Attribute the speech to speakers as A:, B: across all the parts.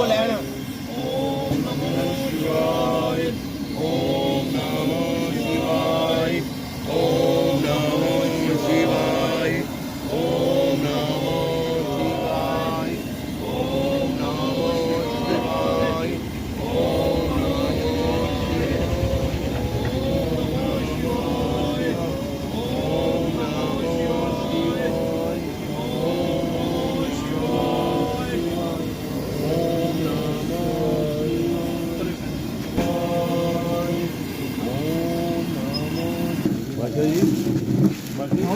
A: Bolero.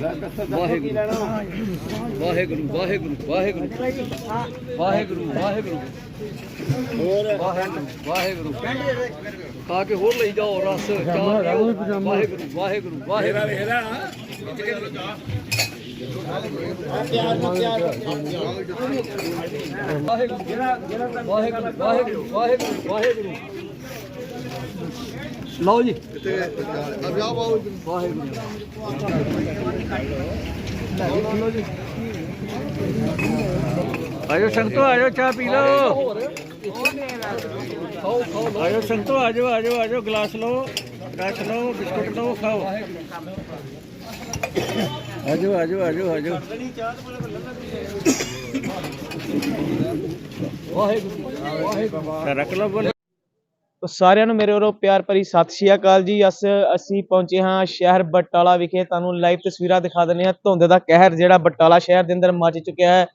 A: Waheguru Waheguru Waheguru Waheguru Waheguru Waheguru ਹੋਰ ਵਾਹਿਗੁਰੂ। ਵਾਹਿਗੁਰੂ ਤਾਂ ਕਿ ਹੋਰ ਲਈ ਜਾਓ ਰਸ ਚਾਹ ਵਾਹਿਗੁਰੂ ਵਾਹਿਗੁਰੂ ਵਾਹਿਗੁਰੂ। ਵਾਹਿਗੁਰੂ ਵਾਹਿਗੁਰੂ ਵਾਹਿਗੁਰੂ ਵਾਹਿਗੁਰੂ। ਲਓ ਜੀ। ਵਾਹਿਗੁਰੂ ਆਜੋ ਸੰਗਤੋ ਆਜੋ ਚਾਹ ਪੀ ਲਓ। ਆਜੋ ਸੰਗਤੋ, ਆਜੋ ਆਜੋ ਆਜੋ, ਗਲਾਸ ਲਓ ਰਸ ਲਓ, ਬਿਸਕੁਟ ਲਓ, ਖਾਓ। ਆਜੋ ਆਜੋ ਆਜੋ ਆਜੋ। ਵਾਹਿਗੁਰੂ ਵਾਹਿਗੁਰੂ। ਰੱਖ ਲਓ ਬੋਲ।
B: ਸਾਰਿਆਂ ਨੂੰ ਮੇਰੇ ਵੱਲੋਂ ਪਿਆਰ ਭਰੀ ਸਤਿ ਸ਼੍ਰੀ ਅਕਾਲ ਜੀ। ਅਸ ਅਸੀਂ ਪਹੁੰਚੇ ਹਾਂ ਸ਼ਹਿਰ ਬਟਾਲਾ ਵਿਖੇ। ਤੁਹਾਨੂੰ ਲਾਈਵ ਤਸਵੀਰਾਂ ਦਿਖਾ ਦਿੰਦੇ ਹਾਂ। ਧੁੰਦ ਦਾ ਕਹਿਰ ਜਿਹੜਾ ਬਟਾਲਾ ਸ਼ਹਿਰ ਦੇ ਅੰਦਰ ਮੱਚ ਚੁੱਕਿਆ ਹੈ।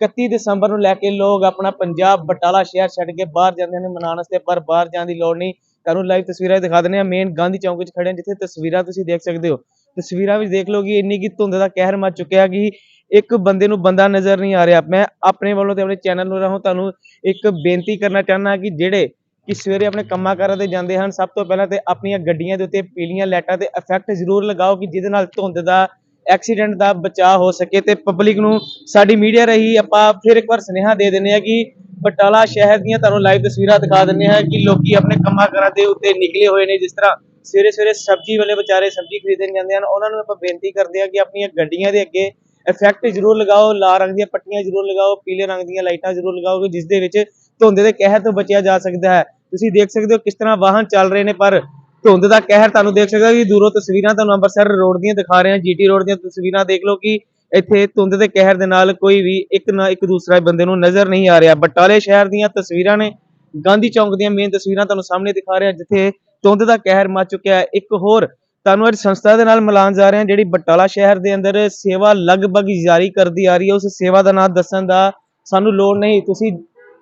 B: 31 ਦਸੰਬਰ ਨੂੰ ਲੈ ਕੇ ਲੋਕ ਆਪਣਾ ਪੰਜਾਬ ਬਟਾਲਾ ਸ਼ਹਿਰ ਛੱਡ ਕੇ ਬਾਹਰ ਜਾਂਦੇ ਨੇ ਮਨਾਉਣ ਵਾਸਤੇ ਪਰ ਬਾਹਰ ਜਾਣ ਦੀ ਲੋੜ ਨਹੀਂ। ਤੁਹਾਨੂੰ ਲਾਈਵ ਤਸਵੀਰਾਂ ਦਿਖਾ ਦਿੰਦੇ ਹਾਂ। ਮੇਨ ਗਾਂਧੀ ਚੌਂਕ ਵਿੱਚ ਖੜੇ ਜਿੱਥੇ ਤਸਵੀਰਾਂ ਤੁਸੀਂ ਦੇਖ ਸਕਦੇ ਹੋ। ਤਸਵੀਰਾਂ ਵਿੱਚ ਦੇਖ ਲਓ ਕਿ ਇੰਨੀ ਕੀ ਧੁੰਦ ਦਾ ਕਹਿਰ ਮੱਚ ਚੁੱਕਿਆ ਕਿ ਇੱਕ ਬੰਦੇ ਨੂੰ ਬੰਦਾ ਨਜ਼ਰ ਨਹੀਂ ਆ ਰਿਹਾ। ਮੈਂ ਆਪਣੇ ਵੱਲੋਂ ਤੇ ਆਪਣੇ ਚੈਨਲ ਨੂੰ ਰਹੂੰ। ਤੁਹਾਨੂੰ ਇੱਕ ਬੇਨਤੀ ਕਰਨਾ ਚਾਹੁੰਦਾ ਕਿ ਜਿਹੜੇ ਕਿ ਸਵੇਰੇ ਆਪਣੇ ਕੰਮਾਂ ਕਾਰਾਂ ਤੇ ਜਾਂਦੇ ਹਨ, ਸਭ ਤੋਂ ਪਹਿਲਾਂ ਤੇ ਆਪਣੀਆਂ ਗੱਡੀਆਂ ਦੇ ਉੱਤੇ ਪੀਲੀਆਂ ਲਾਈਟਾਂ ਤੇ ਇਫੈਕਟ ਜ਼ਰੂਰ ਲਗਾਓ ਕਿ ਜਿਹਦੇ ਨਾਲ ਧੁੰਦ ਦਾ ਐਕਸੀਡੈਂਟ ਦਾ ਬਚਾਅ ਹੋ ਸਕੇ ਤੇ ਪਬਲਿਕ ਨੂੰ ਸਾਡੀ ਮੀਡੀਆ ਰਹੀ ਆਪਾਂ ਫਿਰ ਇੱਕ ਵਾਰ ਸੁਨੇਹਾ ਦੇ ਦਿੰਦੇ ਆ ਕਿ ਬਟਾਲਾ ਸ਼ਹਿਰ ਦੀਆਂ ਤੁਹਾਨੂੰ ਲਾਈਵ ਤਸਵੀਰਾਂ ਦਿਖਾ ਦਿੰਦੇ ਆ ਕਿ ਲੋਕੀ ਆਪਣੇ ਕੰਮਾਂ ਕਾਰਾਂ ਦੇ ਉੱਤੇ ਨਿਕਲੇ ਹੋਏ ਨੇ, ਜਿਸ ਤਰ੍ਹਾਂ ਸਵੇਰੇ ਸਵੇਰੇ ਸਬਜ਼ੀ ਵਾਲੇ ਵਿਚਾਰੇ ਸਬਜ਼ੀ ਖਰੀਦਣ ਜਾਂਦੇ ਹਨ, ਉਹਨਾਂ ਨੂੰ ਆਪਾਂ ਬੇਨਤੀ ਕਰਦੇ ਆ ਕਿ ਆਪਣੀਆਂ ਗੱਡੀਆਂ ਦੇ ਅੱਗੇ ਇਫੈਕਟ ਜ਼ਰੂਰ ਲਗਾਓ, ਲਾਲ ਰੰਗ ਦੀਆਂ ਪੱਟੀਆਂ ਜ਼ਰੂਰ ਲਗਾਓ, ਪੀਲੇ ਰੰਗ ਦੀਆਂ ਲਾਈਟਾਂ ਜ਼ਰੂਰ ਲਗਾਓ ਕਿ ਜਿਸ ਦੇ ਵਿੱਚ ਧੁੰਦ ਦੇ ਕਹਿਰ ਤੋਂ ਬਚਿਆ ਜਾ ਸਕਦਾ ਹੈ। ਤੁਸੀਂ ਦੇਖ ਸਕਦੇ ਹੋ ਕਿਸ ਤਰ੍ਹਾਂ ਵਾਹਨ ਚੱਲ ਰਹੇ ਨੇ, ਪਰ ਧੁੰਦ ਦਾ ਕਹਿਰ ਤੁਹਾਨੂੰ ਦੇਖ ਸਕਦੇ ਕਿ ਦੂਰੋਂ ਤਸਵੀਰਾਂ ਤੁਹਾਨੂੰ ਅੰਮ੍ਰਿਤਸਰ ਰੋਡ ਦੀਆਂ ਦਿਖਾ ਰਹੇ ਹਾਂ, ਜੀਟੀ ਰੋਡ ਦੀਆਂ ਤਸਵੀਰਾਂ ਦੇਖ ਲਓ ਕਿ ਇੱਥੇ ਧੁੰਦ ਦੇ ਕਹਿਰ ਦੇ ਨਾਲ ਕੋਈ ਵੀ ਇੱਕ ਨਾ ਇੱਕ ਦੂਸਰਾ ਬੰਦੇ ਨੂੰ ਨਜ਼ਰ ਨਹੀਂ ਆ ਰਿਹਾ। ਬਟਾਲੇ ਸ਼ਹਿਰ ਦੀਆਂ ਤਸਵੀਰਾਂ ਨੇ, ਗਾਂਧੀ ਚੌਂਕ ਦੀਆਂ ਮੇਨ ਤਸਵੀਰਾਂ ਤੁਹਾਨੂੰ ਸਾਹਮਣੇ ਦਿਖਾ ਰਹੇ ਜਿੱਥੇ ਧੁੰਦ ਦਾ ਕਹਿਰ ਮਚ ਚੁੱਕਿਆ ਹੈ। ਇੱਕ ਹੋਰ ਤੁਹਾਨੂੰ ਅੱਜ ਸੰਸਥਾ ਦੇ ਨਾਲ ਮਿਲਾਨ ਜਾ ਰਹੇ ਹਾਂ, ਜਿਹੜੀ ਬਟਾਲਾ ਸ਼ਹਿਰ ਦੇ ਅੰਦਰ ਸੇਵਾ ਲਗਭਗ ਜਾਰੀ ਕਰਦੀ ਆ ਰਹੀ ਹੈ। ਉਸ ਸੇਵਾ ਦਾ ਨਾਮ ਦੱਸਣ ਦਾ ਸਾਨੂੰ ਲੋੜ ਨਹੀਂ। ਤੁਸੀਂ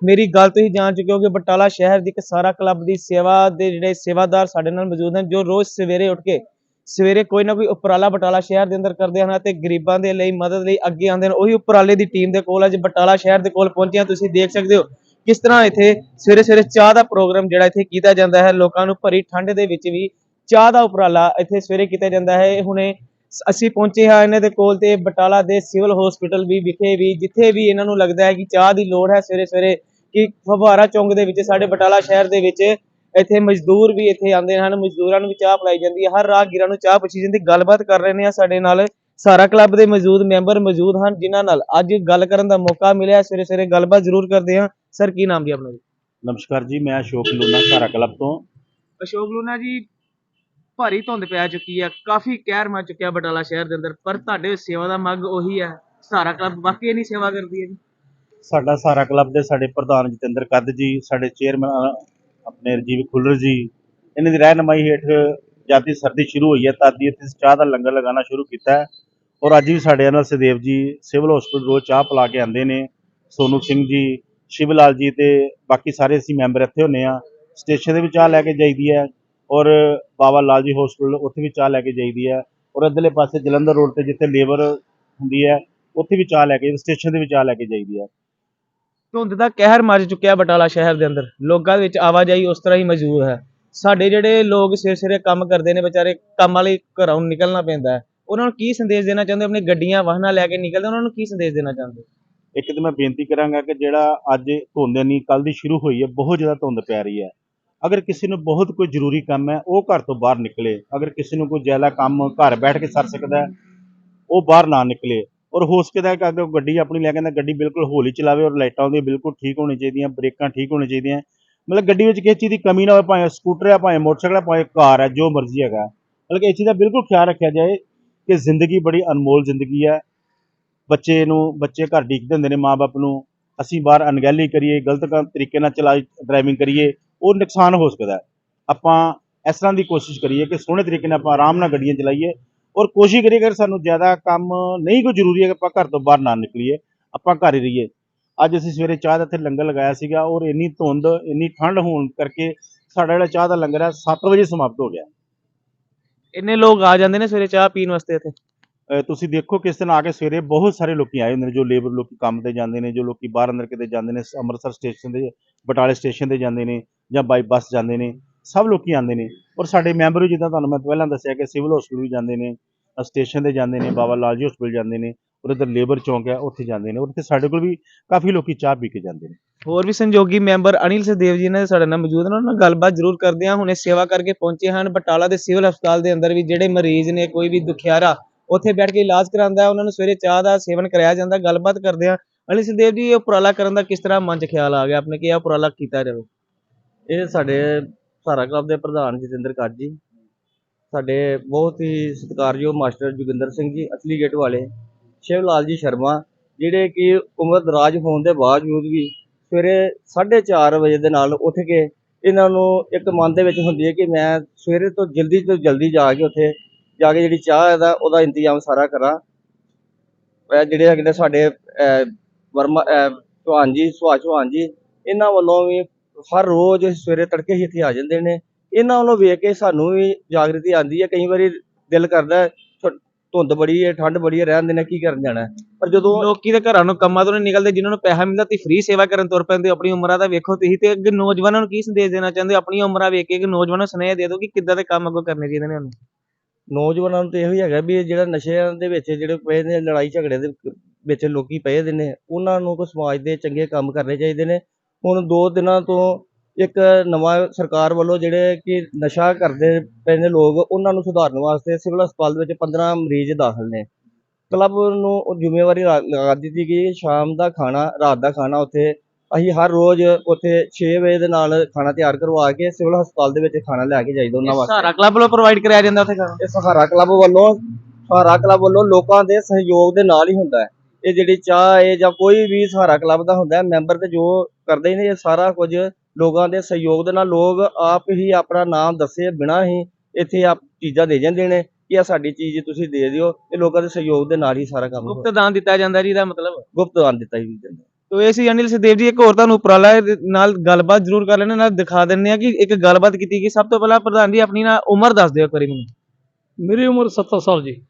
B: ਮੇਰੀ ਗੱਲ ਤੁਸੀਂ ਜਾਣ ਚੁੱਕੇ ਹੋ ਕਿ ਬਟਾਲਾ ਸ਼ਹਿਰ ਦੀ ਇੱਕ ਸਾਰਾ ਕਲੱਬ ਦੀ ਸੇਵਾ ਦੇ ਜਿਹੜੇ ਸੇਵਾਦਾਰ ਸਾਡੇ ਨਾਲ ਮੌਜੂਦ ਹਨ, ਜੋ ਰੋਜ਼ ਸਵੇਰੇ ਉੱਠ ਕੇ ਸਵੇਰੇ ਕੋਈ ਨਾ ਕੋਈ ਉਪਰਾਲਾ ਬਟਾਲਾ ਸ਼ਹਿਰ ਦੇ ਅੰਦਰ ਕਰਦੇ ਹਨ ਅਤੇ ਗਰੀਬਾਂ ਦੇ ਲਈ, ਮਦਦ ਲਈ ਅੱਗੇ ਆਉਂਦੇ ਹਨ। ਉਹੀ ਉਪਰਾਲੇ ਦੀ ਟੀਮ ਦੇ ਕੋਲ ਅੱਜ ਬਟਾਲਾ ਸ਼ਹਿਰ ਦੇ ਕੋਲ ਪਹੁੰਚਿਆ ਤੁਸੀਂ ਦੇਖ ਸਕਦੇ ਹੋ ਕਿਸ ਤਰ੍ਹਾਂ ਇੱਥੇ ਸਵੇਰੇ ਸਵੇਰੇ ਚਾਹ ਦਾ ਪ੍ਰੋਗਰਾਮ ਜਿਹੜਾ ਇੱਥੇ ਕੀਤਾ ਜਾਂਦਾ ਹੈ। ਲੋਕਾਂ ਨੂੰ ਭਰੀ ਠੰਡ ਦੇ ਵਿੱਚ ਵੀ ਚਾਹ ਦਾ ਉਪਰਾਲਾ ਇੱਥੇ ਸਵੇਰੇ ਕੀਤਾ ਜਾਂਦਾ ਹੈ। ਹੁਣੇ ਅਸੀਂ ਪਹੁੰਚੇ ਹਾਂ ਇਹਨਾਂ ਦੇ ਕੋਲ ਤੇ ਬਟਾਲਾ ਦੇ ਸਿਵਲ ਹਸਪੀਟਲ ਵੀ ਵਿਖੇ ਵੀ, ਜਿੱਥੇ ਵੀ ਇਹਨਾਂ ਨੂੰ ਲੱਗਦਾ ਹੈ ਕਿ ਚਾਹ ਦੀ ਲੋੜ ਹੈ, ਸਵੇਰੇ ਸਵੇਰੇ ਕਿ ਫਵਾਰਾ ਚੌਂਕ ਦੇ ਵਿੱਚ ਸਾਡੇ ਬਟਾਲਾ ਸ਼ਹਿਰ ਦੇ ਵਿੱਚ ਇੱਥੇ ਮਜ਼ਦੂਰ ਵੀ ਇੱਥੇ ਆਉਂਦੇ ਹਨ ਮਜ਼ਦੂਰਾਂ ਨੂੰ ਵੀ ਚਾਹ ਪਿਲਾਈ ਜਾਂਦੀ ਹੈ। ਹਰ ਰਾਹਗੀਰਾਂ ਨੂੰ ਚਾਹ ਪੁੱਛੀ ਜਾਂਦੀ ਗੱਲਬਾਤ ਕਰ ਰਹੇ ਨੇ ਆ ਸਾਡੇ ਨਾਲ। ਸਾਰਾ ਕਲੱਬ ਦੇ ਮੌਜੂਦ ਮੈਂਬਰ ਮੌਜੂਦ ਹਨ ਜਿਨ੍ਹਾਂ ਨਾਲ ਅੱਜ ਗੱਲ ਕਰਨ ਦਾ ਮੌਕਾ ਮਿਲਿਆ। ਸਵੇਰੇ ਸਵੇਰੇ ਗੱਲਬਾਤ ਜ਼ਰੂਰ ਕਰਦੇ ਹਾਂ। ਸਰ ਕੀ ਨਾਮ ਜੀ ਆਪਣਾ ਜੀ?
C: ਨਮਸਕਾਰ ਜੀ ਮੈਂ ਅਸ਼ੋਕ ਲੂਨਾ ਸਾਰਾ ਕਲੱਬ ਤੋਂ।
B: ਅਸ਼ੋਕ ਲੂਨਾ ਜੀ ਭਾਰੀ ਧੁੰਦ ਪੈ ਚੁੱਕੀ ਹੈ। ਕਾਫੀ ਕਹਿਰ ਮਚ ਚੁੱਕਿਆ ਬਟਾਲਾ ਸ਼ਹਿਰ ਦੇ ਅੰਦਰ ਪਰ ਤੁਹਾਡੇ ਸੇਵਾ ਦਾ ਮੱਗ ਉਹੀ ਹੈ। ਸਾਰਾ ਕਲੱਬ ਵਾਕਈ ਇੰਨੀ ਸੇਵਾ ਕਰਦੀ ਹੈ ਜੀ।
C: ਸਾਡਾ ਸਾਰਾ ਕਲੱਬ ਦੇ ਸਾਡੇ ਪ੍ਰਧਾਨ ਜਤਿੰਦਰ ਕੱਦ ਜੀ, ਸਾਡੇ ਚੇਅਰਮੈਨ ਆਪਣੇ ਰਜੀਵ ਖੁੱਲਰ ਜੀ, ਇਹਨਾਂ ਦੀ ਰਹਿਨਮਾਈ ਹੇਠ ਜਦ ਦੀ ਸਰਦੀ ਸ਼ੁਰੂ ਹੋਈ ਹੈ ਤਦ ਦੀ ਇੱਥੇ ਚਾਹ ਦਾ ਲੰਗਰ ਲਗਾਉਣਾ ਸ਼ੁਰੂ ਕੀਤਾ ਹੈ ਔਰ ਅੱਜ ਵੀ ਸਾਡੇ ਨਾਲ ਸਦੇਵ ਜੀ ਸਿਵਲ ਹਸਪੀਟਲ ਰੋਜ਼ ਚਾਹ ਪਿਲਾ ਕੇ ਆਉਂਦੇ ਨੇ, ਸੋਨੂ ਸਿੰਘ ਜੀ ਸ਼ਿਵ ਲਾਲ ਜੀ ਤੇ ਬਾਕੀ ਸਾਰੇ ਅਸੀਂ ਮੈਂਬਰ ਇੱਥੇ ਹੁੰਨੇ ਆ ਸਟੇਸ਼ਨ ਦੇ ਵੀ ਚਾਹ ਲੈ ਕੇ ਜਾਈਦੀ ਹੈ ਔਰ ਬਾਬਾ ਲਾਲ ਜੀ ਹਸਪੀਟਲ ਉੱਥੇ ਵੀ ਚਾਹ ਲੈ ਕੇ ਜਾਈਦੀ ਹੈ ਔਰ ਇੱਧਰਲੇ ਪਾਸੇ ਜਲੰਧਰ ਰੋਡ ਤੇ ਜਿੱਥੇ ਲੇਬਰ ਹੁੰਦੀ ਹੈ, ਉੱਥੇ ਵੀ ਚਾਹ ਲੈ ਕੇ, ਸਟੇਸ਼ਨ ਦੇ ਵੀ ਚਾਹ ਲੈ ਕੇ ਜਾਈਦੀ ਹੈ।
B: ਧੁੰਦ ਦਾ ਕਹਿਰ ਮਚ ਚੁੱਕਿਆ ਬਟਾਲਾ ਸ਼ਹਿਰ ਦੇ ਅੰਦਰ। ਲੋਕਾਂ ਦੇ ਵਿੱਚ ਆਵਾਜਾਈ ਉਸ ਤਰ੍ਹਾਂ ਹੀ ਮੌਜੂਦ ਹੈ। ਸਾਡੇ ਜਿਹੜੇ ਲੋਕ ਸਿਰ ਸਿਰੇ ਕੰਮ ਕਰਦੇ ਨੇ, ਵਿਚਾਰੇ ਕੰਮ ਵਾਲੇ ਘਰੋਂ ਨਿਕਲਣਾ ਪੈਂਦਾ ਉਹਨਾਂ ਨੂੰ ਕੀ ਸੰਦੇਸ਼ ਦੇਣਾ ਚਾਹੁੰਦੇ? ਹੋ? ਆਪਣੀ ਗੱਡੀਆਂ, ਵਾਹਨਾਂ ਲੈ ਕੇ ਨਿਕਲਦੇ, ਉਹਨਾਂ ਨੂੰ ਕੀ ਸੰਦੇਸ਼ ਦੇਣਾ ਚਾਹੁੰਦੇ?
C: ਇੱਕ ਤਾਂ ਮੈਂ ਬੇਨਤੀ ਕਰਾਂਗਾ ਕਿ ਜਿਹੜਾ ਅੱਜ ਧੁੰਦ ਨਹੀਂ ਕੱਲ ਦੀ ਸ਼ੁਰੂ ਹੋਈ ਹੈ, ਬਹੁਤ ਜ਼ਿਆਦਾ ਧੁੰਦ ਪੈ ਰਹੀ ਹੈ। ਅਗਰ ਕਿਸੇ ਨੂੰ ਬਹੁਤ ਕੋਈ ਜ਼ਰੂਰੀ ਕੰਮ ਹੈ, ਉਹ ਘਰ ਤੋਂ ਬਾਹਰ ਨਿਕਲੇ। ਅਗਰ ਕਿਸੇ ਨੂੰ ਕੋਈ ਜ਼ਿਆਦਾ ਕੰਮ ਘਰ ਬੈਠ ਕੇ ਸਰ ਸਕਦਾ ਉਹ ਬਾਹਰ ਨਾ ਨਿਕਲੇ। ਔਰ ਹੋ ਸਕਦਾ ਹੈ ਕਿ ਅਗਰ ਗੱਡੀ ਆਪਣੀ ਲੈ ਕੇ ਆਉਂਦਾ, ਗੱਡੀ ਬਿਲਕੁਲ ਹੌਲੀ ਚਲਾਵੇ ਔਰ ਲਾਈਟਾਂ ਉਹਦੀਆਂ ਬਿਲਕੁਲ ਠੀਕ ਹੋਣੀ ਚਾਹੀਦੀਆਂ, ਬ੍ਰੇਕਾਂ ਠੀਕ ਹੋਣੀ ਚਾਹੀਦੀਆਂ। ਮਤਲਬ ਗੱਡੀ ਵਿੱਚ ਕਿਸੇ ਚੀਜ਼ ਦੀ ਕਮੀ ਨਾ ਹੋਵੇ, ਭਾਵੇਂ ਸਕੂਟਰ ਹੈ ਭਾਵੇਂ ਮੋਟਰਸਾਈਕਲ ਹੈ ਭਾਵੇਂ ਕਾਰ ਹੈ ਜੋ ਮਰਜ਼ੀ ਹੈਗਾ। ਮਤਲਬ ਕਿ ਇਸ ਚੀਜ਼ ਦਾ ਬਿਲਕੁਲ ਖਿਆਲ ਰੱਖਿਆ ਜਾਏ ਕਿ ਜ਼ਿੰਦਗੀ ਬੜੀ ਅਨਮੋਲ ਜ਼ਿੰਦਗੀ ਹੈ ਬੱਚੇ ਨੂੰ, ਬੱਚੇ ਘਰ ਡੀਕਦੇ ਹੁੰਦੇ ਨੇ ਮਾਪੇ ਨੂੰ ਅਸੀਂ ਬਾਹਰ ਅਣਗਹਿਲੀ ਕਰੀਏ, ਗਲਤ ਕੰਮ ਤਰੀਕੇ ਨਾਲ ਚਲਾ ਡਰਾਈਵਿੰਗ ਕਰੀਏ, ਉਹ ਨੁਕਸਾਨ ਹੋ ਸਕਦਾ। ਆਪਾਂ ਇਸ ਤਰ੍ਹਾਂ ਦੀ ਕੋਸ਼ਿਸ਼ ਕਰੀਏ ਕਿ ਸੋਹਣੇ ਤਰੀਕੇ ਨਾਲ ਆਪਾਂ ਆਰਾਮ ਨਾਲ ਗੱਡੀਆਂ ਚਲਾਈਏ। ਔਰ ਕੋਸ਼ਿਸ਼ ਕਰੀਏ ਕਿ ਸਾਨੂੰ ਜ਼ਿਆਦਾ ਕੰਮ ਨਹੀਂ ਕੋਈ ਜ਼ਰੂਰੀ ਹੈ ਕਿ ਆਪਾਂ ਘਰ ਤੋਂ ਬਾਹਰ ਨਾ ਨਿਕਲੀਏ ਆਪਾਂ ਘਰ ਹੀ ਰਹੀਏ। ਅੱਜ ਅਸੀਂ ਸਵੇਰੇ ਚਾਹ ਦਾ ਇੱਥੇ ਲੰਗਰ ਲਗਾਇਆ ਸੀਗਾ ਔਰ ਇੰਨੀ ਧੁੰਦ ਇੰਨੀ ਠੰਡ ਹੋਣ ਕਰਕੇ ਸਾਡਾ ਜਿਹੜਾ ਚਾਹ ਦਾ ਲੰਗਰ ਹੈ 7 ਵਜੇ ਸਮਾਪਤ ਹੋ ਗਿਆ।
B: ਇੰਨੇ ਲੋਕ ਆ ਜਾਂਦੇ ਨੇ ਸਵੇਰੇ ਚਾਹ ਪੀਣ ਵਾਸਤੇ ਇੱਥੇ?
C: ਤੁਸੀਂ ਦੇਖੋ ਕਿਸ ਦਿਨ ਆ ਕੇ ਸਵੇਰੇ ਬਹੁਤ ਸਾਰੇ ਲੋਕੀ ਆਏ ਹੁੰਦੇ ਨੇ ਜੋ ਲੇਬਰ ਲੋਕੀ ਕੰਮ ਤੇ ਜਾਂਦੇ ਨੇ ਜੋ ਲੋਕੀ ਬਾਹਰ ਅੰਦਰ ਕਿਤੇ ਜਾਂਦੇ ਨੇ ਅੰਮ੍ਰਿਤਸਰ ਸਟੇਸ਼ਨ ਦੇ ਬਟਾਲੇ ਸਟੇਸ਼ਨ ਤੇ ਜਾਂਦੇ ਨੇ ਜਾਂ ਬਾਈ ਬੱਸ ਜਾਂਦੇ ਨੇ। ਸਭ ਲੋਕੀ ਆਉਂਦੇ ਨੇ। ਔਰ ਸਾਡੇ ਮੈਂਬਰ ਵੀ ਜਿੱਦਾਂ ਤੁਹਾਨੂੰ ਮੈਂ ਪਹਿਲਾਂ ਦੱਸਿਆ ਕਿ ਸਿਵਲ ਹਸਪੀਟਲ ਵੀ ਜਾਂਦੇ ਨੇ ਸਟੇਸ਼ਨ ਤੇ ਜਾਂਦੇ ਨੇ ਬਾਬਾ ਲਾਲ ਜੀ ਹਸਪੀਟਲ ਜਾਂਦੇ ਨੇ ਔਰ ਇੱਧਰ ਲੇਬਰ ਚੌਂਕ ਹੈ ਉੱਥੇ ਜਾਂਦੇ ਨੇ। ਔਰ ਇੱਥੇ ਸਾਡੇ ਕੋਲ ਵੀ ਕਾਫੀ ਲੋਕੀ ਚਾਹ ਪੀ ਕੇ ਜਾਂਦੇ ਨੇ।
B: ਹੋਰ ਵੀ ਸੰਯੋਗੀ ਮੈਂਬਰ ਅਨਿਲ ਸਦੇਵ ਜੀ ਨੇ ਸਾਡੇ ਨਾਲ ਮੌਜੂਦ ਨੇ। ਉਹਨਾਂ ਨਾਲ ਗੱਲਬਾਤ ਜ਼ਰੂਰ ਕਰਦੇ ਹਾਂ। ਹੁਣੇ ਸੇਵਾ ਕਰਕੇ ਪਹੁੰਚੇ ਹਨ। ਬਟਾਲਾ ਦੇ ਸਿਵਲ ਹਸਪਤਾਲ ਦੇ ਅੰਦਰ ਵੀ ਜਿਹੜੇ ਮਰੀਜ਼ ਨੇ ਕੋਈ ਵੀ ਦੁਖਿਆਰਾ ਉੱਥੇ ਬੈਠ ਕੇ ਇਲਾਜ ਕਰਾਉਂਦਾ ਉਹਨਾਂ ਨੂੰ ਸਵੇਰੇ ਚਾਹ ਦਾ ਸੇਵਨ ਕਰਾਇਆ ਜਾਂਦਾ। ਗੱਲਬਾਤ ਕਰਦੇ ਹਾਂ। ਅਨਿਲ ਸਦੇਵ ਜੀ ਇਹ ਉਪਰਾਲਾ ਕਰਨ ਦਾ ਕਿਸ ਤਰ੍ਹਾਂ ਮਨ 'ਚ ਖਿਆਲ ਆ ਗਿਆ? ਆਪਣੇ ਕਿ ਇਹ ਉਪਰਾਲਾ ਕੀਤਾ ਜਾਵੇ।
A: ਇਹ ਸਾਡੇ ਸਾਰਾ ਕਲੱਬ ਦੇ ਪ੍ਰਧਾਨ ਜਤਿੰਦਰ ਕੱਜ ਜੀ। ਸਾਡੇ ਬਹੁਤ ਹੀ ਸਤਿਕਾਰਯੋਗ ਮਾਸਟਰ ਜੋਗਿੰਦਰ ਸਿੰਘ ਜੀ ਅਸਲੀ ਗੇਟ ਵਾਲੇ ਸ਼ਿਵ ਲਾਲ ਜੀ ਸ਼ਰਮਾ, ਜਿਹੜੇ ਕਿ ਉਮਰ ਦਰਾਜ ਹੋਣ ਦੇ ਬਾਵਜੂਦ ਵੀ ਸਵੇਰੇ 4:30 ਵਜੇ ਦੇ ਨਾਲ ਉੱਠ ਕੇ ਇਹਨਾਂ ਨੂੰ ਇੱਕ ਮਨ ਦੇ ਵਿੱਚ ਹੁੰਦੀ ਹੈ ਕਿ ਮੈਂ ਸਵੇਰੇ ਤੋਂ ਜਲਦੀ ਤੋਂ ਜਲਦੀ ਜਾ ਕੇ ਉੱਥੇ ਜਾ ਕੇ ਜਿਹੜੀ ਚਾਹ ਦਾ ਉਹਦਾ ਇੰਤਜ਼ਾਮ ਸਾਰਾ ਕਰਾਂ। ਇਹ ਜਿਹੜੇ ਹੈਗੇ ਨੇ ਸਾਡੇ ਵਰਮਾ ਚੌਹਾਨ ਜੀ, ਸੁਭਾਸ਼ ਚੌਹਾਨ ਜੀ, ਇਹਨਾਂ ਵੱਲੋਂ ਵੀ ਹਰ ਰੋਜ਼ ਸਵੇਰੇ ਤੜਕੇ ਹੀ ਇੱਥੇ ਆ ਜਾਂਦੇ ਨੇ। ਇਹਨਾਂ ਵੱਲੋਂ ਵੇਖ ਕੇ ਸਾਨੂੰ ਵੀ ਜਾਗਰਤੀ ਆਉਂਦੀ ਹੈ। ਕਈ ਵਾਰੀ ਦਿਲ ਕਰਦਾ ਧੁੰਦ ਬੜੀ ਹੈ ਠੰਡ ਬੜੀ ਹੈ ਰਹਿਣ ਦੇਣਾ ਕੀ ਕਰਨ ਜਾਣਾ। ਪਰ ਜਦੋਂ
B: ਲੋਕੀ ਦੇ ਘਰਾਂ ਨੂੰ ਕੰਮਾਂ ਤੋਂ ਨਹੀਂ ਨਿਕਲਦੇ ਜਿਨ੍ਹਾਂ ਨੂੰ ਪੈਸਾ ਮਿਲਦਾ ਤੇ ਫ੍ਰੀ ਸੇਵਾ ਕਰਨ ਤੁਰ ਪੈਂਦੇ ਆਪਣੀ ਉਮਰਾਂ ਦਾ ਵੇਖੋ ਤੁਸੀਂ ਤੇ ਅੱਗੇ ਨੌਜਵਾਨਾਂ ਨੂੰ ਕੀ ਸੰਦੇਸ਼ ਦੇਣਾ ਚਾਹੁੰਦੇ ਹੋ? ਆਪਣੀਆਂ ਉਮਰਾਂ ਵੇਖ ਕੇ ਕਿ ਨੌਜਵਾਨਾਂ ਨੂੰ ਸੁਨੇਹਾ ਦੇ ਦਿਓ ਕਿ ਕਿੱਦਾਂ ਦੇ ਕੰਮ ਅੱਗੋਂ ਕਰਨੇ ਚਾਹੀਦੇ ਨੇ ਉਹਨੂੰ।
A: ਨੌਜਵਾਨਾਂ ਨੂੰ ਤੇ ਇਹੋ ਹੀ ਹੈਗਾ ਵੀ ਜਿਹੜਾ ਨਸ਼ਿਆਂ ਦੇ ਵਿੱਚ ਜਿਹੜੇ ਪਏ ਨੇ ਲੜਾਈ ਝਗੜੇ ਦੇ ਵਿੱਚ ਲੋਕੀ ਪਏ ਦੇ ਨੇ ਉਹਨਾਂ ਨੂੰ ਕੋਈ ਸਮਾਜ ਦੇ ਚੰਗੇ ਕੰਮ ਕਰਨੇ ਚਾਹੀਦੇ ਨੇ। ਹੁਣ ਦੋ ਦਿਨਾਂ ਤੋਂ ਇੱਕ ਨਵਾਂ ਸਰਕਾਰ ਵੱਲੋਂ ਜਿਹੜੇ ਕਿ ਨਸ਼ਾ ਕਰਦੇ ਪਏ ਨੇ ਲੋਕ ਉਹਨਾਂ ਨੂੰ ਸੁਧਾਰਨ ਵਾਸਤੇ ਸਿਵਲ ਹਸਪਤਾਲ ਦੇ ਵਿੱਚ 15 ਮਰੀਜ਼ ਦਾਖਲ ਨੇ। ਕਲੱਬ ਨੂੰ ਜ਼ਿੰਮੇਵਾਰੀ ਲਗਾ ਦਿੱਤੀ ਗਈ ਕਿ ਸ਼ਾਮ ਦਾ ਖਾਣਾ ਰਾਤ ਦਾ ਖਾਣਾ ਉੱਥੇ ਅਸੀਂ ਹਰ ਰੋਜ਼ ਉੱਥੇ 6 ਵਜੇ ਦੇ ਨਾਲ ਖਾਣਾ ਤਿਆਰ ਕਰਵਾ ਕੇ ਸਿਵਲ ਹਸਪਤਾਲ ਦੇ ਵਿੱਚ ਖਾਣਾ ਲੈ ਕੇ ਜਾਈਦਾ ਉਹਨਾਂ ਵਾਸਤੇ।
B: ਸਾਰਾ ਕਲੱਬ ਵੱਲੋਂ ਪ੍ਰੋਵਾਈਡ ਕਰਾਇਆ ਜਾਂਦਾ ਉੱਥੇ ਖਾਣਾ?
A: ਇਹ ਸਹਾਰਾ ਕਲੱਬ ਵੱਲੋਂ ਸਹਾਰਾ ਕਲੱਬ ਵੱਲੋਂ ਲੋਕਾਂ ਦੇ ਸਹਿਯੋਗ ਦੇ ਨਾਲ ਹੀ ਹੁੰਦਾ ਹੈ। ਇਹ ਜਿਹੜੀ ਚਾਹ ਹੈ ਜਾਂ ਕੋਈ ਵੀ ਸਹਾਰਾ ਕਲੱਬ ਦਾ ਹੁੰਦਾ ਹੈ ਮੈਂਬਰ ਤੇ ਜੋ ਕਰਦੇ ਨੇ ਇਹ ਸਾਰਾ ਕੁਝ ਲੋਕਾਂ ਦੇ ਸਹਿਯੋਗ ਦੇ ਨਾਲ ਲੋਕ ਆਪ ਹੀ ਆਪਣਾ ਨਾਮ ਦੱਸੇ ਬਿਨਾਂ ਹੀ ਇੱਥੇ ਆਪ ਚੀਜ਼ਾਂ ਦੇ ਜਾਂਦੇ ਨੇ ਕਿ ਆ ਸਾਡੀ ਚੀਜ਼ ਤੁਸੀਂ ਦੇ ਦਿਓ ਇਹ ਲੋਕਾਂ ਦੇ ਸਹਿਯੋਗ ਦੇ ਨਾਲ ਹੀ ਸਾਰਾ ਕੰਮ
B: ਗੁਪਤ ਦਾਨ ਦਿੱਤਾ ਜਾਂਦਾ ਜੀ ਦਾ ਮਤਲਬ?
A: ਗੁਪਤ ਦਾਨ ਦਿੱਤਾ ਹੀ ਜਾਂਦਾ
B: ਤੋ ਇਹ ਸੀ ਅਨਿਲ ਸਦੇਵ ਜੀ ਇੱਕ ਹੋਰ ਤੁਹਾਨੂੰ ਉਪਰਾਲਾ ਇਹਦੇ ਨਾਲ ਗੱਲਬਾਤ ਜ਼ਰੂਰ ਕਰ ਲੈਣਾ ਨਾਲ ਦਿਖਾ ਦਿੰਨੇ ਆ ਕਿ ਇੱਕ ਗੱਲਬਾਤ ਕੀਤੀ ਗਈ। ਸਭ ਤੋਂ ਪਹਿਲਾਂ ਪ੍ਰਧਾਨ ਜੀ ਆਪਣੀ ਨਾ ਉਮਰ ਦੱਸ ਦਿਓ ਇੱਕ ਵਾਰੀ ਮੈਨੂੰ।
D: ਮੇਰੀ ਉਮਰ 70 ਸਾਲ ਜੀ।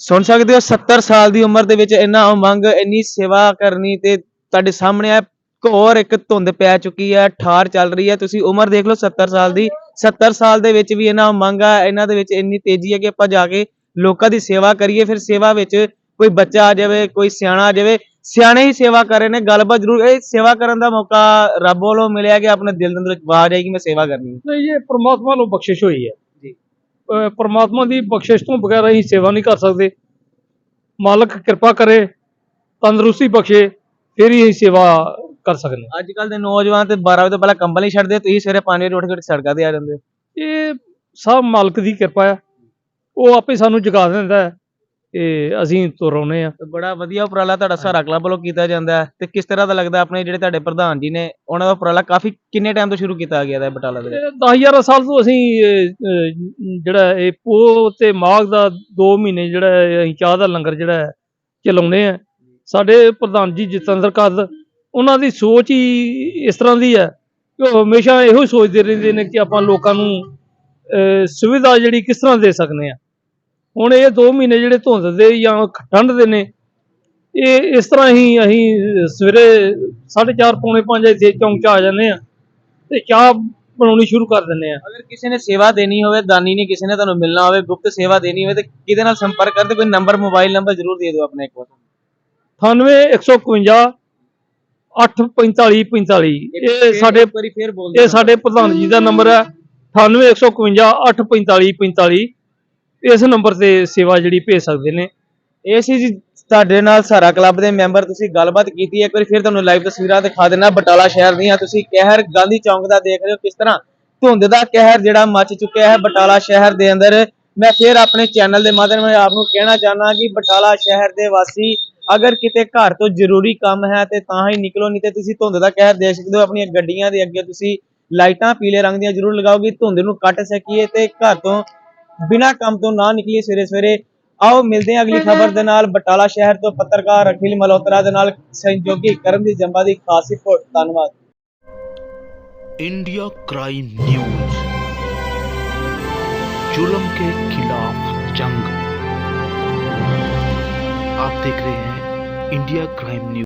B: ਸੁਣ ਸਕਦੇ ਹੋ 70 ਸਾਲ ਦੀ ਉਮਰ ਦੇ ਵਿੱਚ ਇੰਨਾ ਉਮੰਗ, ਇੰਨੀ ਸੇਵਾ ਕਰਨੀ ਤੇ ਤੁਹਾਡੇ ਸਾਹਮਣੇ ਆ ਹੋਰ ਇੱਕ ਧੁੰਦ ਪੈ ਚੁੱਕੀ ਹੈ ਠਾਰ ਚੱਲ ਰਹੀ ਹੈ ਤੁਸੀਂ ਉਮਰ ਦੇਖ ਲਓ 70 ਸਾਲ ਦੀ 70 ਸਾਲ ਦੇ ਵਿੱਚ ਵੀ ਇਹਨਾਂ ਉਮੰਗ ਆ, ਇਹਨਾਂ ਦੇ ਵਿੱਚ ਇੰਨੀ ਤੇਜ਼ੀ ਹੈ ਕਿ ਆਪਾਂ ਜਾ ਕੇ ਲੋਕਾਂ ਦੀ ਸੇਵਾ ਕਰੀਏ, ਫਿਰ ਸੇਵਾ ਵਿੱਚ ਕੋਈ ਬੱਚਾ ਆ ਜਾਵੇ, ਕੋਈ ਸਿਆਣਾ ਆ ਜਾਵੇ, ਸਿਆਣੇ ਹੀ ਸੇਵਾ ਕਰ ਰਹੇ ਨੇ, ਗੱਲਬਾਤ ਜ਼ਰੂਰ, ਇਹ ਸੇਵਾ ਕਰਨ ਦਾ ਮੌਕਾ ਰੱਬ ਵੱਲੋਂ ਮਿਲਿਆ ਕਿ ਆਪਣੇ ਦਿਲ ਦੇ ਅੰਦਰ ਆਵਾਜ਼ ਆਈ ਕਿ ਮੈਂ ਸੇਵਾ ਕਰਨੀ ਹੈ
D: ਨਹੀਂ, ਇਹ ਪ੍ਰਮਾਤਮਾ ਨੂੰ ਬਖਸ਼ਿਸ਼ ਹੋਈ ਹੈ। ਪ੍ਰਮਾਤਮਾ ਦੀ ਬਖਸ਼ਿਸ਼ ਤੋਂ ਬਗੈਰ ਅਸੀਂ ਸੇਵਾ ਨਹੀਂ ਕਰ ਸਕਦੇ। ਮਾਲਕ ਕਿਰਪਾ ਕਰੇ ਤੰਦਰੁਸਤੀ ਬਖਸ਼ੇ ਫਿਰ ਹੀ ਅਸੀਂ ਸੇਵਾ ਕਰ ਸਕਦੇ
B: ਅੱਜ ਕੱਲ ਦੇ ਨੌਜਵਾਨ ਤੇ 12 ਵਜੇ ਤੋਂ ਪਹਿਲਾਂ ਕੰਬਲ ਨਹੀਂ ਛੱਡਦੇ ਤੁਸੀਂ ਸਵੇਰੇ 5 ਵਜੇ ਉੱਠ ਕੇ ਸੜਕਾਂ ਤੇ ਆ ਜਾਂਦੇ
D: ਇਹ ਸਭ ਮਾਲਕ ਦੀ ਕਿਰਪਾ ਹੈ ਉਹ ਆਪੇ ਸਾਨੂੰ ਜਗਾ ਦਿੰਦਾ ਹੈ। ਤੇ ਅਸੀਂ ਤੁਰ ਆਉਂਦੇ ਆ।
B: ਬੜਾ ਵਧੀਆ ਉਪਰਾਲਾ ਤੁਹਾਡਾ ਸਹਾਰਾ ਕਲੱਬ ਵੱਲੋਂ ਕੀਤਾ ਜਾਂਦਾ ਹੈ। ਤੇ ਕਿਸ ਤਰ੍ਹਾਂ ਦਾ ਲੱਗਦਾ ਆਪਣੇ ਜਿਹੜੇ ਤੁਹਾਡੇ ਪ੍ਰਧਾਨ ਜੀ ਨੇ ਉਹਨਾਂ ਦਾ ਉਪਰਾਲਾ ਕਾਫੀ ਕਿੰਨੇ ਟਾਈਮ ਤੋਂ ਸ਼ੁਰੂ ਕੀਤਾ ਗਿਆ ਹੈ ਬਟਾਲਾ ਦੇ ਵਿੱਚ?
D: 10000 ਸਾਲ ਤੋਂ ਅਸੀਂ ਇਹ, ਜਿਹੜਾ ਇਹ ਪੋਹ ਤੇ ਮਾਘ ਦਾ 2 ਮਹੀਨੇ ਜਿਹੜਾ ਅਸੀਂ ਚਾਹ ਦਾ ਲੰਗਰ ਜਿਹੜਾ ਹੈ ਚਲਾਉਂਦੇ ਆ ਸਾਡੇ ਪ੍ਰਧਾਨ ਜੀ ਜਤਿੰਦਰ ਕਦ ਉਹਨਾਂ ਦੀ ਸੋਚ ਹੀ ਇਸ ਤਰ੍ਹਾਂ ਦੀ ਹੈ ਕਿ ਉਹ ਹਮੇਸ਼ਾ ਇਹੋ ਸੋਚਦੇ ਰਹਿੰਦੇ ਨੇ ਕਿ ਆਪਾਂ ਲੋਕਾਂ ਨੂੰ ਸੁਵਿਧਾ ਜਿਹੜੀ ਕਿਸ ਤਰ੍ਹਾਂ ਦੇ ਸਕਦੇ ਆ। ਹੁਣ ਇਹ 2 ਮਹੀਨੇ ਜਿਹੜੇ ਧੁੰਦ ਦੇ ਜਾਂ ਠੰਡ ਦੇ ਨੇ ਇਹ ਇਸ ਤਰ੍ਹਾਂ ਹੀ ਅਸੀਂ ਸਵੇਰੇ 4:30 ਪੌਣੇ 5 ਇੱਥੇ ਚੌਂਕ 'ਚ ਆ ਜਾਂਦੇ ਆ ਤੇ ਚਾਹ ਬਣਾਉਣੀ ਸ਼ੁਰੂ ਕਰ ਦਿੰਦੇ ਆ
B: ਅਗਰ ਕਿਸੇ ਨੇ ਸੇਵਾ ਦੇਣੀ ਹੋਵੇ ਦਾਨੀ ਨੇ ਕਿਸੇ ਨੇ ਤੁਹਾਨੂੰ ਮਿਲਣਾ ਹੋਵੇ ਗੁਪਤ ਸੇਵਾ ਦੇਣੀ ਹੋਵੇ ਤੇ ਕਿਹਦੇ ਨਾਲ ਸੰਪਰਕ ਕਰਦੇ ਕੋਈ ਨੰਬਰ ਮੋਬਾਈਲ ਨੰਬਰ ਜ਼ਰੂਰ ਦੇ ਦਿਓ ਆਪਣੇ ਇੱਕ ਵਾਰ
D: 98 151 845 45 ਇਹ ਸਾਡੇ ਇਹ ਸਾਡੇ ਪ੍ਰਧਾਨ ਜੀ ਦਾ ਨੰਬਰ ਹੈ। 9815 845 45 ਇਸ ਨੰਬਰ ਤੇ ਸੇਵਾ ਜਿਹੜੀ ਭੇਜ ਸਕਦੇ ਨੇ।
B: ਇਹ ਸੀ ਜੀ ਤੁਹਾਡੇ ਨਾਲ ਸਾਰਾ ਕਲੱਬ ਦੇ ਮੈਂਬਰ, ਤੁਸੀਂ ਗੱਲਬਾਤ ਕੀਤੀ ਹੈ ਇੱਕ ਵਾਰੀ ਫਿਰ ਤੁਹਾਨੂੰ ਲਾਈਵ ਤਸਵੀਰਾਂ ਦਿਖਾ ਦੇਣਾ ਬਟਾਲਾ ਸ਼ਹਿਰ ਦੀਆਂ। ਤੁਸੀਂ ਕਹਿਰ ਗਾਂਧੀ ਚੌਂਕ ਦਾ ਦੇਖ ਰਹੇ ਹੋ, ਕਿਸ ਤਰ੍ਹਾਂ ਧੁੰਦ ਦਾ ਕਹਿਰ ਜਿਹੜਾ ਮੱਚ ਚੁੱਕਿਆ ਹੈ ਬਟਾਲਾ ਸ਼ਹਿਰ ਦੇ ਅੰਦਰ। ਮੈਂ ਫਿਰ ਆਪਣੇ ਚੈਨਲ ਦੇ ਮਾਧਿਅਮ ਨਾਲ ਆਪ ਨੂੰ ਕਹਿਣਾ ਚਾਹਨਾ ਕਿ ਬਟਾਲਾ ਸ਼ਹਿਰ ਦੇ ਵਾਸੀ, ਅਗਰ ਕਿਤੇ ਘਰ ਤੋਂ ਜ਼ਰੂਰੀ ਕੰਮ ਹੈ ਤੇ ਤਾਂ ਹੀ ਨਿਕਲੋ, ਨਹੀਂ ਤੇ ਤੁਸੀਂ ਧੁੰਦ ਦਾ ਕਹਿਰ ਦੇਖ ਸਕਦੇ ਹੋ, ਆਪਣੀਆਂ ਗੱਡੀਆਂ ਦੇ ਅੱਗੇ ਤੁਸੀਂ ਲਾਈਟਾਂ ਪੀਲੇ ਰੰਗ ਦੀਆਂ ਜ਼ਰੂਰ ਲਗਾਓਗੇ ਧੁੰਦ ਨੂੰ ਕੱਟ ਸਕੀਏ ਤੇ ਘਰ ਤੋਂ ਬਿਨਾਂ ਕੰਮ ਤੋਂ ਨਾ ਨਿਕਲੀਏ ਸਵੇਰੇ ਸਵੇਰੇ ਆਓ ਮਿਲਦੇ ਹਾਂ ਅਗਲੀ ਖਬਰ ਦੇ ਨਾਲ ਬਟਾਲਾ ਸ਼ਹਿਰ ਤੋਂ ਪੱਤਰਕਾਰ ਅਖਿਲ ਮਲਹੋਤਰਾ ਦੇ ਨਾਲ ਸਹਿਯੋਗੀ ਕਰਮਜੀਤ ਜੰਬਾ ਦੀ ਖਾਸ ਰਿਪੋਰਟ ਧੰਨਵਾਦ
E: इंडिया क्राइम न्यूज जुल्म के खिलाफ जंग आप देख रहे हैं इंडिया क्राइम न्यूज